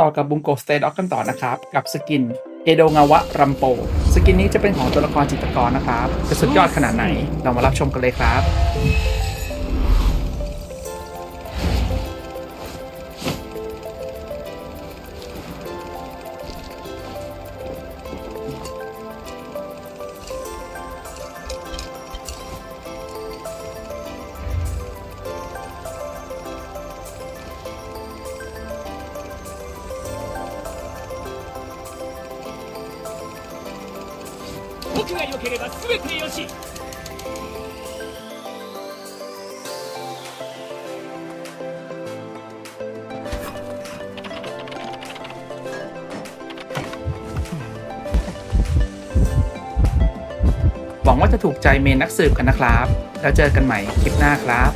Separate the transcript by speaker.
Speaker 1: ต่อกับบุงโกสเตด็อกกันต่อนะครับ กับสกินเอโดงาวะรัมโป สกินนี้จะเป็นของตัวละครจิตรกรนะครับ จะสุดยอดขนาดไหน เรามารับชมกันเลยครับ
Speaker 2: 僕が良ければ全てよし
Speaker 1: หวังว่าจะถูกใจเมนนักสืบกันนะครับ แล้วเจอกันใหม่คลิปหน้าครับ